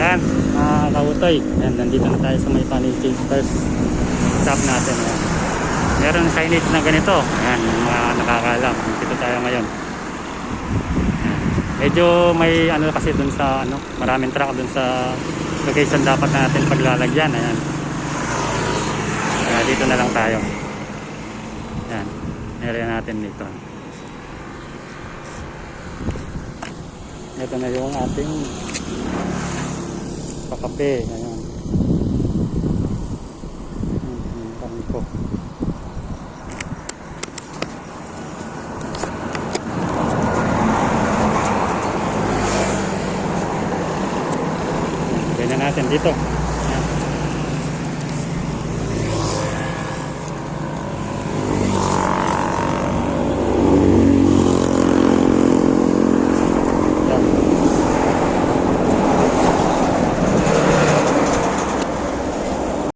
Yan, mga kautoy. Yan, nandito na tayo sa may paniki. First stop natin. Yan. Meron signage na ganito. Yan, yung mga nakakalam. Dito tayo ngayon. Yan. Medyo may ano kasi dun sa ano, maraming truck dun sa location dapat natin paglalagyan. Ayan. Kaya dito na lang tayo. Yan. Area natin dito. Ito na yung ating คาเฟ่อะไรเงี้ยบางกบเป็นนะเส้นที่ตก